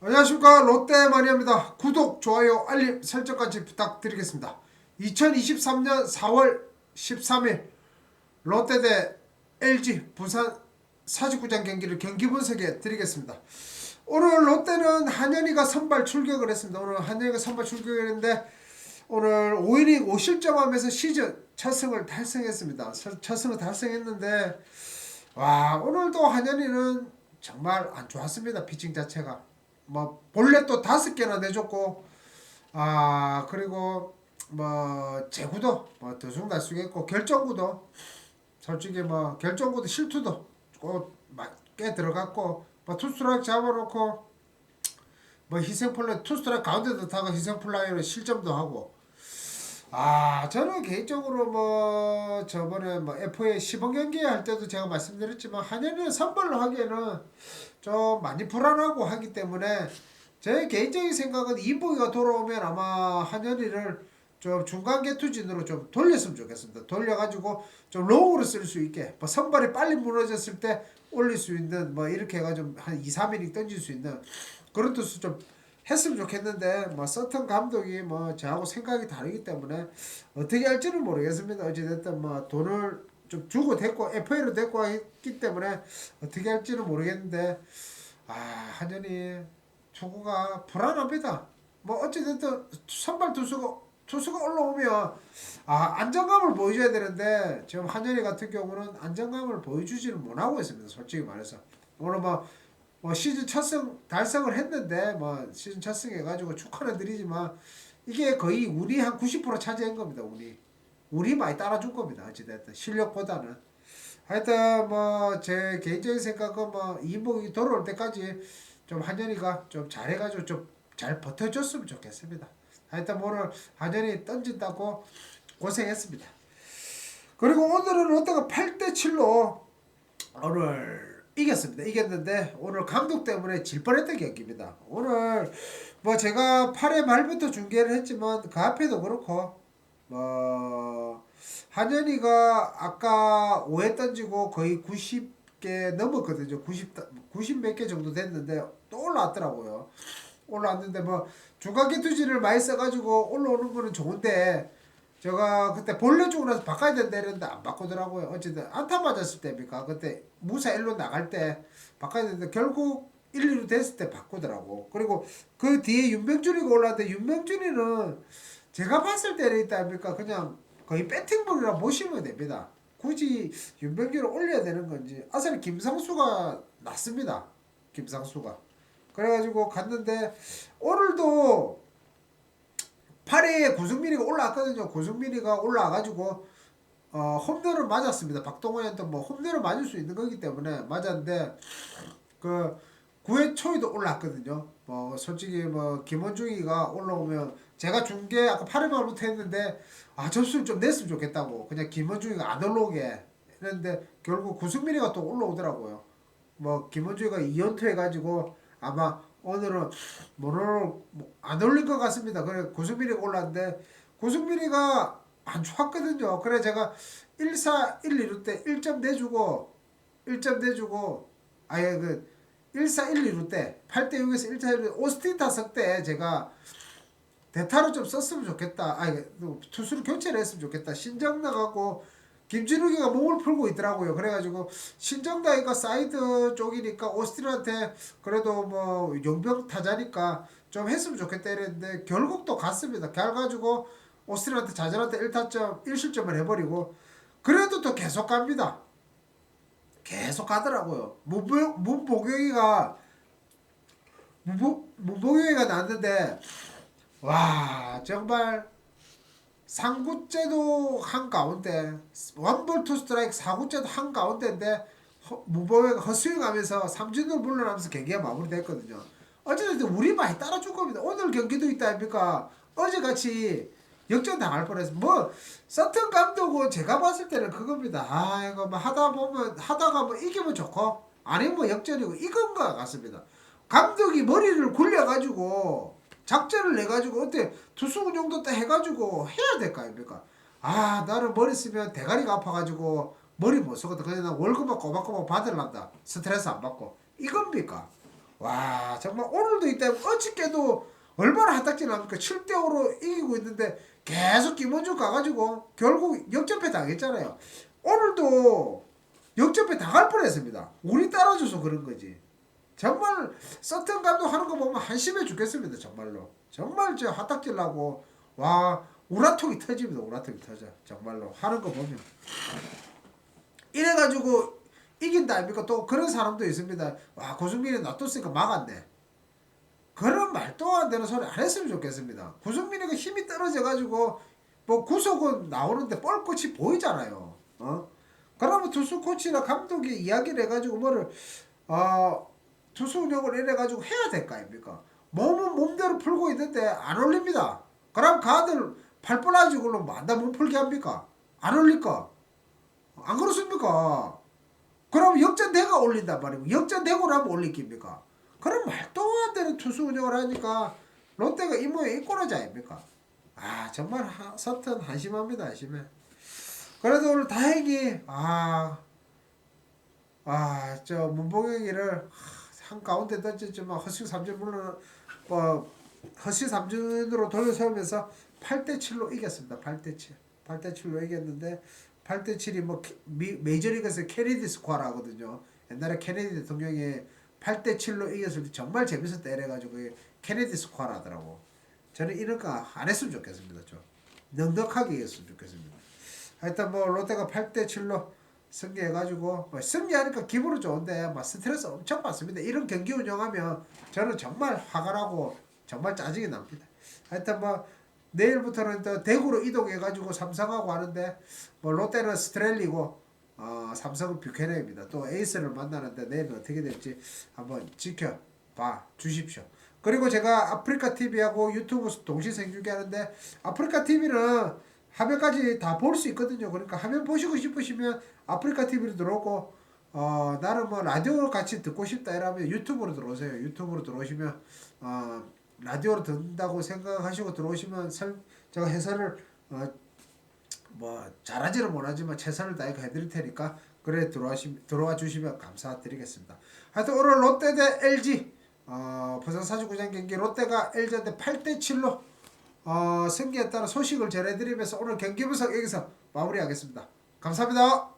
안녕하십니까 롯데 마니아입니다. 구독, 좋아요, 알림 설정까지 부탁드리겠습니다. 2023년 4월 13일 롯데 대 LG 부산 사직구장 경기를 경기 분석해 드리겠습니다. 오늘 롯데는 한현희가 선발 출격을 했습니다. 오늘 한현희가 선발 출격을 했는데 오늘 5이닝 5실점하면서 시즌 첫 승을 달성했습니다. 첫- 첫 승을 달성했는데 와 오늘도 한현희는 정말 안 좋았습니다. 피칭 자체가 뭐 본래 또 다섯 개나 내줬고 아 그리고 뭐 제구도 뭐 들쑥날쑥했고 결정구도 솔직히 뭐 결정구도 실투도 꼭꽤 들어갔고 뭐 투스트라이크 잡아놓고 뭐 희생플라이 투스트라이크 가운데도 다가 희생플라이로 실점도 하고 아 저는 개인적으로 뭐 저번에 뭐 FA 시범 경기 할 때도 제가 말씀드렸지만 한현이는 선발로 하기에는 좀 많이 불안하고 하기 때문에 제 개인적인 생각은 이보기가 돌아오면 아마 한현이를 좀 중간 개투진으로 좀 돌렸으면 좋겠습니다. 돌려가지고 좀 로우로 쓸 수 있게 뭐 선발이 빨리 무너졌을 때 올릴 수 있는 뭐 이렇게 해가지고 한 2, 3이닝 던질 수 있는 그런 뜻을 좀 했으면 좋겠는데 뭐 서튼 감독이 뭐 저하고 생각이 다르기 때문에 어떻게 할지는 모르겠습니다. 어찌됐든 뭐 돈을 좀 주고 됐고 FA로 됐고 했기 때문에 어떻게 할지는 모르겠는데 아 한현이 초구가 불안합니다. 뭐 어찌됐든 선발 투수가 투수가 올라오면 아 안정감을 보여줘야 되는데 지금 한현이 같은 경우는 안정감을 보여주지는 못하고 있습니다. 솔직히 말해서 오늘 뭐, 뭐 시즌 첫승 달성을 했는데 뭐 시즌 첫승 해 가지고 축하는 드리지만 이게 거의 운이 한90% 차지한 겁니다. 운이 운이 많이 따라준 겁니다. 어찌됐든 실력보다는 하여튼 뭐 제 개인적인 생각은 뭐 이복이 돌아올 때까지 좀 한현이가 좀 잘해가지고 좀 잘 버텨줬으면 좋겠습니다. 하여튼 뭐 오늘 한현이 던진다고 고생했습니다. 그리고 오늘은 롯데가 8대 7로 오늘 이겼습니다. 이겼는데 오늘 감독 때문에 질 뻔했던 경기입니다. 오늘 뭐 제가 8회 말부터 중계를 했지만 그 앞에도 그렇고 뭐 한현이가 아까 5회 던지고 거의 90개 넘었거든요. 90 90 몇 개 정도 됐는데 또 올라왔더라고요. 올라왔는데 뭐 중간계 투지를 많이 써가지고 올라오는 거는 좋은데 제가 그때 본래 주고 나서 바꿔야 된다 이랬는데 안 바꾸더라고요. 어쨌든 안타 맞았을 때입니까? 그때 무사 1루 나갈 때 바꿔야 되는데 결국 1, 2루 됐을 때 바꾸더라고. 그리고 그 뒤에 윤병준이가 올라왔는데 윤병준이는 제가 봤을 때는 있다니까 그냥 거의 배팅볼이라 보시면 됩니다. 굳이 윤병준을 올려야 되는 건지 아사리 김상수가 낫습니다. 김상수가. 그래가지고 갔는데 오늘도 8회에 구승민이가 올라왔거든요. 구승민이가 올라와가지고 어, 홈런을 맞았습니다. 박동원한테 뭐 홈런을 맞을 수 있는 거기 때문에 맞았는데 그 9회 초에도 올라왔거든요. 뭐 솔직히 뭐 김원중이가 올라오면 제가 중계 아까 8회 말부터 했는데 아 점수를 좀 냈으면 좋겠다고 그냥 김원중이가 안 올라오게 했는데 결국 구승민이가 또 올라오더라고요. 뭐 김원중이가 2연투 해가지고 아마 오늘은 뭐를 안 올릴 것 같습니다. 그래 구승민이가 올랐는데 구승민이가 안 좋았거든요. 그래 제가 1사 1, 2루 때 1점 내주고 1점 내주고 아예 그 1사 1, 2루 때 8대 6에서 1타 1루 오스틴 타석 때 제가 대타로 좀 썼으면 좋겠다. 아니 그 투수를 교체를 했으면 좋겠다. 신정 나가고 김진욱이가 몸을 풀고 있더라고요. 그래가지고 신정다이가 사이드 쪽이니까 오스틴한테 그래도 뭐 용병 타자니까 좀 했으면 좋겠다 이랬는데 결국 또 갔습니다. 결가지고 오스틴한테 자전한테 1타점 1실점을 해버리고 그래도 또 계속 갑니다. 계속 가더라고요. 문보, 문보경이가 문보, 문보경이가 났는데 와 정말 상구째도 한 가운데 원볼 투 스트라이크 사구째도 한 가운데인데 허- 문보경이가 헛스윙하면서 삼진으로 물러나면서 경기가 마무리됐거든요. 어쨌든 우리 많이 따라줄 겁니다. 오늘 경기도 있다 아닙니까? 어제같이 역전 당할 뻔해서 뭐 서튼 감독은 제가 봤을 때는 그겁니다. 아 이거 뭐 하다 보면 하다가 뭐 이기면 좋고 아니면 뭐 역전이고 이건 것 같습니다. 감독이 머리를 굴려가지고 작전을 내가지고 어때 투수 운영도 딱 해가지고 해야 될 거 아닙니까? 아 나는 머리 쓰면 대가리가 아파가지고 머리 못 쓰거든. 그래서 나 월급만 꼬박꼬박 받으란다. 스트레스 안 받고 이겁니까? 와 정말 오늘도 있다 어저께도 얼마나 한딱지 납니까 7대 5로 이기고 있는데 계속 김원중 가가지고 결국 역전패 당했잖아요 오늘도 역전패 당할 뻔했습니다 우리 따라줘서 그런 거지 정말 서튼 감독 하는 거 보면 한심해 죽겠습니다 정말로. 정말 저 화딱질 나고 와 우라통이 터집니다 우라통이 터져. 정말로 하는 거 보면. 이래 가지고 이긴다 아닙니까? 또 그런 사람도 있습니다. 와 고승민이 놔뒀으니까 막았네. 그런 말도 안 되는 소리 안 했으면 좋겠습니다. 고승민이가 힘이 떨어져 가지고 뭐 구속은 나오는데 뻘꽃이 보이잖아요. 어? 그러면 투수 코치나 감독이 이야기를 해가지고 뭐를 어 투수 운영을 이래가지고 해야 될 거 아닙니까? 몸은 몸대로 풀고 있는데 안 올립니다. 그럼 가들 팔불나지 걸로 만다 몸 풀게 합니까? 안 올릴까? 안 그렇습니까? 그럼 역전대가 올린단 말이고 역전되고 나면 올리깁니까? 그럼 말도 안 되는 투수 운영을 하니까 롯데가 이 모양 이꼬라지 아닙니까? 아 정말 하, 서튼 한심합니다 한심해. 그래도 오늘 다행히 아 아, 저 문봉영이를 한 가운데 던졌지만 허식 3진 물론 뭐 허식 3진으로 돌려세우면서 8대 7로 이겼습니다. 8대 7. 8대 7로 이겼는데 8대 7이 뭐 메이저리그에서 케네디 스쿼라 하거든요. 옛날에 케네디 대통령이 8대 7로 이겼을 때 정말 재밌었다 이래가지고 케네디 스쿼라 하더라고. 저는 이런 거 안 했으면 좋겠습니다. 좀 넉넉하게 이겼으면 좋겠습니다. 하여튼 뭐 롯데가 8대 7로 승리해가지고 뭐 승리하니까 기분은 좋은데 막 스트레스 엄청 받습니다. 이런 경기 운영하면 저는 정말 화가 나고 정말 짜증이 납니다. 하여튼 뭐 내일부터는 또 대구로 이동해가지고 삼성하고 하는데 뭐 롯데는 스트렐리고 어, 삼성은 뷰캐넌입니다. 또 에이스를 만나는데 내일은 어떻게 될지 한번 지켜봐 주십시오. 그리고 제가 아프리카 TV하고 유튜브 동시 생중계 하는데 아프리카 TV는 화면까지 다 볼 수 있거든요. 그러니까 화면 보시고 싶으시면 아프리카 TV로 들어오고 어 나는 뭐 라디오 같이 듣고 싶다 이러면 유튜브로 들어오세요. 유튜브로 들어오시면 어 라디오로 듣는다고 생각하시고 들어오시면 설 제가 해설을 어 뭐 잘하지는 못하지만 최선을 다해 해드릴 테니까 그래 들어와시 들어와 주시면 감사드리겠습니다. 하여튼 오늘 롯데 대 LG 어 부산 사주구장 경기 롯데가 LG한테 8대 7로 어, 승리했다는 소식을 전해드리면서 오늘 경기 분석 여기서 마무리하겠습니다. 감사합니다.